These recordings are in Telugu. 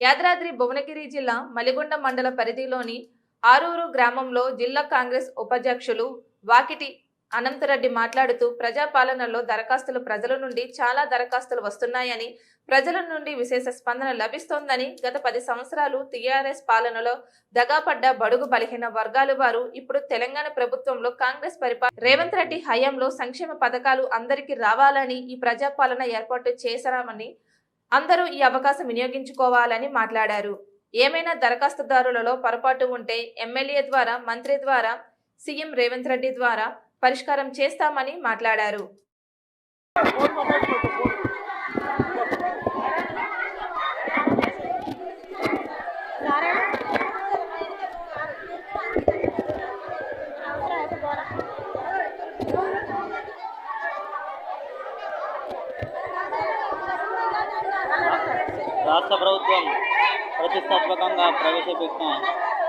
యాదాద్రి భువనగిరి జిల్లా మలిగొండ మండల పరిధిలోని ఆరూరు గ్రామంలో జిల్లా కాంగ్రెస్ ఉపాధ్యక్షులు వాకిటి అనంతరెడ్డి మాట్లాడుతూ ప్రజాపాలనలో దరఖాస్తులు ప్రజల నుండి చాలా దరఖాస్తులు వస్తున్నాయని ప్రజల నుండి విశేష స్పందన లభిస్తోందని గత పది సంవత్సరాలు టీఆర్ఎస్ పాలనలో దగాపడ్డ బడుగు బలహీన వర్గాలు వారు ఇప్పుడు తెలంగాణ ప్రభుత్వంలో కాంగ్రెస్ పరిపాలన రేవంత్ రెడ్డి హయాంలో సంక్షేమ పథకాలు అందరికీ రావాలని ఈ ప్రజాపాలన ఏర్పాటు చేశామని అందరూ ఈ అవకాశం వినియోగించుకోవాలని మాట్లాడారు. ఏమైనా దరఖాస్తుదారులలో పొరపాటు ఉంటే ఎమ్మెల్యే ద్వారా మంత్రి ద్వారా సీఎం రేవంత్ రెడ్డి ద్వారా పరిష్కారం చేస్తామని మాట్లాడారు. రాష్ట్ర ప్రభుత్వం ప్రతిష్టాత్మకంగా ప్రవేశపెట్టిన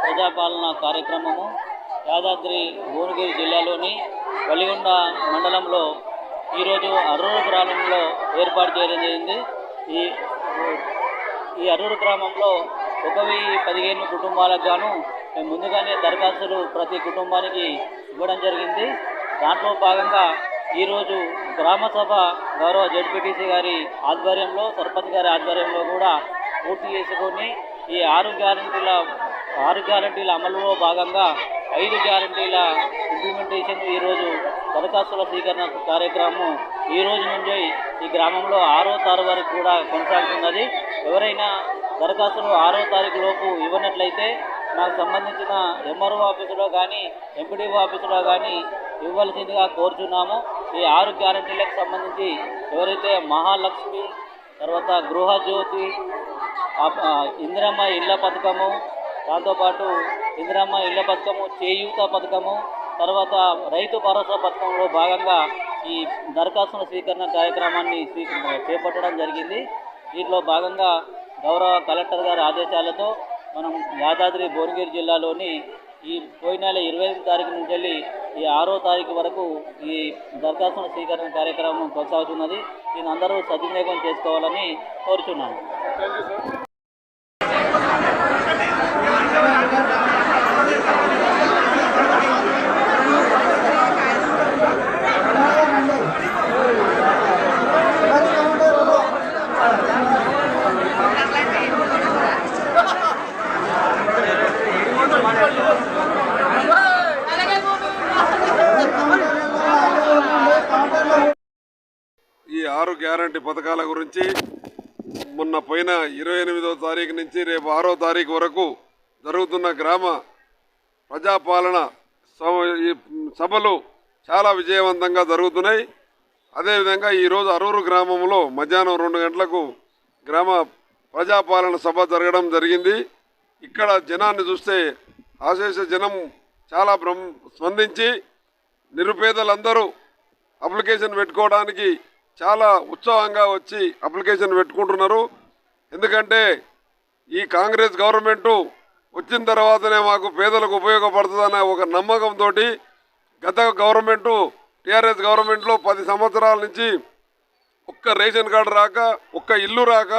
ప్రజాపాలన కార్యక్రమము యాదాద్రి భువనగిరి జిల్లాలోని వలిగొండ మండలంలో ఈరోజు అర్రూరు గ్రామంలో ఏర్పాటు చేయడం జరిగింది. ఈ ఈ అర్రూరు గ్రామంలో ఒక వెయ్యి పదిహేను కుటుంబాలకు గాను మేము ముందుగానే దరఖాస్తులు ప్రతి కుటుంబానికి ఇవ్వడం జరిగింది. దాంట్లో భాగంగా ఈరోజు గ్రామసభ గౌరవ జడ్పీటీసీ గారి ఆధ్వర్యంలో సర్పంచ్ గారి ఆధ్వర్యంలో కూడా పూర్తి చేసుకొని ఈ ఆరు గ్యారంటీల ఆరు గ్యారంటీల అమలులో భాగంగా ఐదు గ్యారంటీల ఇంప్లిమెంటేషన్ ఈరోజు దరఖాస్తుల స్వీకరణ కార్యక్రమం ఈ రోజు నుంచి ఈ గ్రామంలో ఆరో తారీఖు వరకు కూడా కొనసాగుతున్నది. ఎవరైనా దరఖాస్తులు ఆరో తారీఖు లోపు ఇవ్వనట్లయితే నాకు సంబంధించిన ఎంఆర్ఓ ఆఫీసులో కానీ ఎంపీడీఓ ఆఫీసులో కానీ ఇవ్వాల్సిందిగా కోరుచున్నాము. ఈ ఆరు గ్యారంటీలకు సంబంధించి ఎవరైతే మహాలక్ష్మి తర్వాత గృహజ్యోతి ఇందిరమ్మ ఇళ్ళ పథకము దాంతోపాటు ఇందిరమ్మ ఇళ్ళ పథకము చేయూత పథకము తర్వాత రైతు భరోసా పథకంలో భాగంగా ఈ దరఖాస్తుల స్వీకరణ కార్యక్రమాన్ని చేపట్టడం జరిగింది. దీంట్లో భాగంగా గౌరవ కలెక్టర్ గారి ఆదేశాలతో మనం యాదాద్రి భువనగిరి జిల్లాలోని ఈ పోయిన నెల ఇరవై ఐదు తారీఖు నుంచి వెళ్ళి ఈ ఆరో తారీఖు వరకు ఈ దరఖాస్తుల స్వీకరణ కార్యక్రమం కొనసాగుతున్నది. దీని అందరూ సద్వినియోగం చేసుకోవాలని కోరుచున్నాను ఈ ఆరు గ్యారంటీ పథకాల గురించి మొన్న పోయిన ఇరవై ఎనిమిదో తారీఖు నుంచి రేపు ఆరో తారీఖు వరకు జరుగుతున్న గ్రామ ప్రజాపాలన ఈ సభలు చాలా విజయవంతంగా జరుగుతున్నాయి. అదేవిధంగా ఈరోజు అరూరు గ్రామంలో మధ్యాహ్నం రెండు గంటలకు గ్రామ ప్రజాపాలన సభ జరగడం జరిగింది. ఇక్కడ జనాన్ని చూస్తే ఆశేష జనం చాలా బ్రహ్మ స్పందించి నిరుపేదలందరూ అప్లికేషన్ పెట్టుకోవడానికి చాలా ఉత్సాహంగా వచ్చి అప్లికేషన్ పెట్టుకుంటున్నారు. ఎందుకంటే ఈ కాంగ్రెస్ గవర్నమెంటు వచ్చిన తర్వాతనే మాకు పేదలకు ఉపయోగపడుతుందనే ఒక నమ్మకంతో గత గవర్నమెంటు టీఆర్ఎస్ గవర్నమెంట్లో పది సంవత్సరాల నుంచి ఒక్క రేషన్ కార్డు రాక ఒక్క ఇల్లు రాక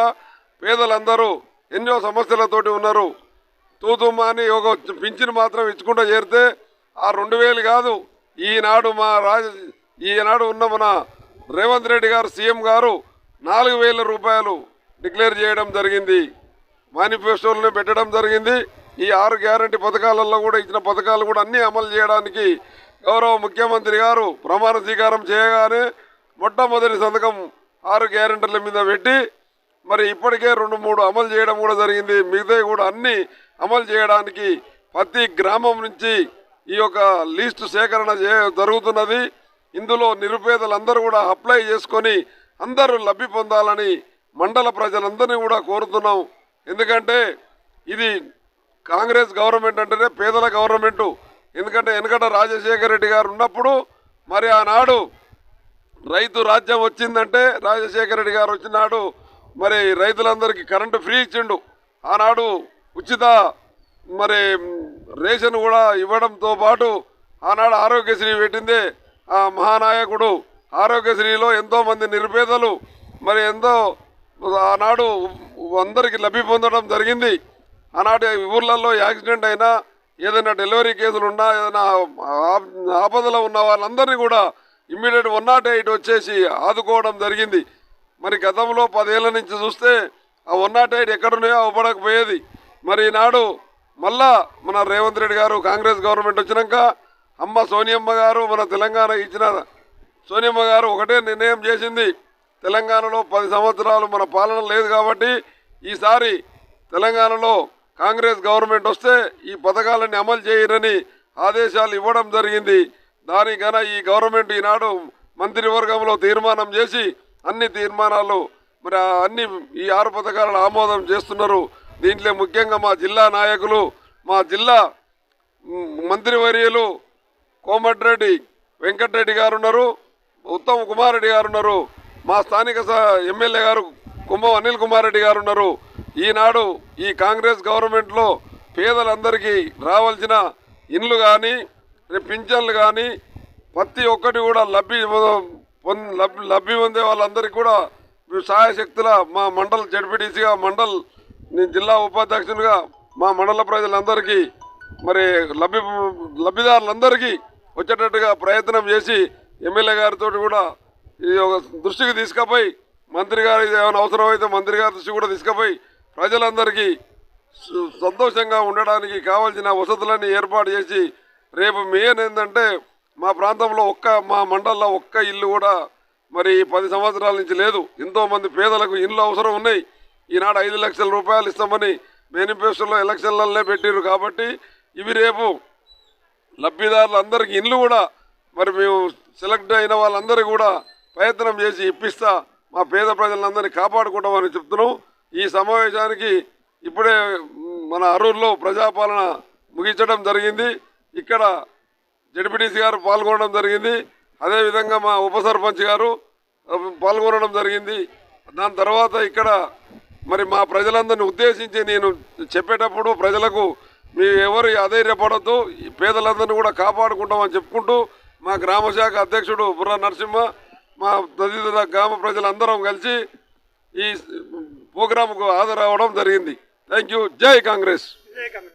పేదలందరూ ఎన్నో సమస్యలతోటి ఉన్నారు. తూతుమ్మ అని ఒక పింఛన్ మాత్రం ఇచ్చుకుంటూ చేరితే ఆ రెండు వేలు కాదు. ఈనాడు మా రాజ ఈనాడు ఉన్న మన రేవంత్ రెడ్డి గారు సీఎం గారు నాలుగు వేల రూపాయలు డిక్లేర్ చేయడం జరిగింది. మేనిఫెస్టోలోనే పెట్టడం జరిగింది. ఈ ఆరు గ్యారంటీ పథకాలలో కూడా ఇచ్చిన పథకాలు కూడా అన్నీ అమలు చేయడానికి గౌరవ ముఖ్యమంత్రి గారు ప్రమాణ స్వీకారం చేయగానే మొట్టమొదటి సంతకం ఆరు గ్యారెంటీల మీద పెట్టి మరి ఇప్పటికే రెండు మూడు అమలు చేయడం కూడా జరిగింది. మిగతా కూడా అన్నీ అమలు చేయడానికి ప్రతి గ్రామం నుంచి ఈ యొక్క లిస్టు సేకరణ జరుగుతున్నది. ఇందులో నిరుపేదలందరూ కూడా అప్లై చేసుకొని అందరూ లబ్ధి పొందాలని మండల ప్రజలందరినీ కూడా కోరుతున్నాం. ఎందుకంటే ఇది కాంగ్రెస్ గవర్నమెంట్ అంటేనే పేదల గవర్నమెంటు. ఎందుకంటే వెనకట రాజశేఖర రెడ్డి గారు ఉన్నప్పుడు మరి ఆనాడు రైతు రాజ్యం వచ్చిందంటే రాజశేఖర రెడ్డి గారు వచ్చినాడు మరి రైతులందరికీ కరెంటు ఫ్రీ ఇచ్చిండు. ఆనాడు ఉచిత మరి రేషన్ కూడా ఇవ్వడంతో పాటు ఆనాడు ఆరోగ్యశ్రీ పెట్టిందే. ఆ మహానాయకుడు ఆరోగ్యశ్రీలో ఎంతోమంది నిరుపేదలు మరి ఎంతో ఆనాడు అందరికీ లబ్ధి పొందడం జరిగింది. ఆనాడు ఊర్లలో యాక్సిడెంట్ అయినా ఏదైనా డెలివరీ కేసులు ఉన్నా ఏదైనా ఆ- ఆపదలో ఉన్న వాళ్ళందరినీ కూడా ఇమ్మీడియట్ వన్ నాట్ ఎయిట్ వచ్చేసి ఆదుకోవడం జరిగింది. మరి గతంలో పదేళ్ళ నుంచి చూస్తే ఆ వన్ నాట్ ఎయిట్ ఎక్కడున్నాయో అవ్వడకపోయేది మరి ఈనాడు మళ్ళా మన రేవంత్ రెడ్డి గారు కాంగ్రెస్ గవర్నమెంట్ వచ్చినాక అమ్మ సోనియమ్మ గారు మన తెలంగాణ ఇచ్చిన సోనియమ్మ గారు ఒకటే నిర్ణయం చేసింది. తెలంగాణలో పది సంవత్సరాలు మన పాలన లేదు కాబట్టి ఈసారి తెలంగాణలో కాంగ్రెస్ గవర్నమెంట్ వస్తే ఈ పథకాలన్నీ అమలు చేయరని ఆదేశాలు ఇవ్వడం జరిగింది. దానికన ఈ గవర్నమెంట్ ఈనాడు మంత్రివర్గంలో తీర్మానం చేసి అన్ని తీర్మానాలు మరి అన్ని ఈ ఆరు పథకాలను ఆమోదం చేస్తున్నారు. దీంట్లో ముఖ్యంగా మా జిల్లా నాయకులు మా జిల్లా మంత్రివర్యులు కోమటిరెడ్డి వెంకటరెడ్డి గారు ఉన్నారు ఉత్తమ్ కుమార్ రెడ్డి గారు ఉన్నారు మా స్థానిక ఎమ్మెల్యే గారు కుంభం అనిల్ కుమార్ రెడ్డి గారు ఉన్నారు ఈనాడు ఈ కాంగ్రెస్ గవర్నమెంట్లో పేదలందరికీ రావాల్సిన ఇండ్లు కానీ పింఛన్లు కానీ ప్రతి ఒక్కటి కూడా లబ్ధి లబ్ధి పొందే వాళ్ళందరికీ కూడా సహాయ శక్తుల మా మండల్ జడ్పీటీసీగా మండల్ జిల్లా ఉపాధ్యక్షునిగా మా మండల ప్రజలందరికీ మరి లబ్ధి లబ్ధిదారులందరికీ వచ్చేటట్టుగా ప్రయత్నం చేసి ఎమ్మెల్యే గారితో కూడా ఇది ఒక దృష్టికి తీసుకుపోయి మంత్రి గారు ఏమైనా అవసరమైతే మంత్రి గారి దృష్టి కూడా తీసుకుపోయి ప్రజలందరికీ సు- సంతోషంగా ఉండడానికి కావాల్సిన వసతులన్నీ ఏర్పాటు చేసి రేపు మెయిన్ ఏంటంటే మా ప్రాంతంలో ఒక్క మా మండలంలో ఒక్క ఇల్లు కూడా మరి పది సంవత్సరాల నుంచి లేదు. ఎంతోమంది పేదలకు ఇల్లు అవసరం ఉన్నాయి. ఈనాడు ఐదు లక్షల రూపాయలు ఇస్తామని మేనిఫెస్టోలో ఎలక్షన్లనే పెట్టారు కాబట్టి ఇవి రేపు లబ్ధిదారులందరికీ ఇల్లు కూడా మరి మేము సెలెక్ట్ అయిన వాళ్ళందరూ కూడా ప్రయత్నం చేసి ఇప్పిస్తా మా పేద ప్రజలందరినీ కాపాడుకుంటామని చెప్తున్నాం. ఈ సమావేశానికి ఇప్పుడే మన అరూరులో ప్రజాపాలన ముగించడం జరిగింది. ఇక్కడ జడ్పీటీసీ గారు పాల్గొనడం జరిగింది. అదేవిధంగా మా ఉప సర్పంచ్ గారు పాల్గొనడం జరిగింది. దాని తర్వాత ఇక్కడ మరి మా ప్రజలందరిని ఉద్దేశించి నేను చెప్పేటప్పుడు ప్రజలకు మీ ఎవరు అధైర్యపడద్దు ఈ పేదలందరినీ కూడా కాపాడుకుంటామని చెప్పుకుంటూ మా గ్రామశాఖ అధ్యక్షుడు బుర్ర నరసింహ మా తదితర గ్రామ ప్రజలందరం కలిసి ఈ ప్రోగ్రాంకు హాజరవడం జరిగింది. Thank you. జై కాంగ్రెస్.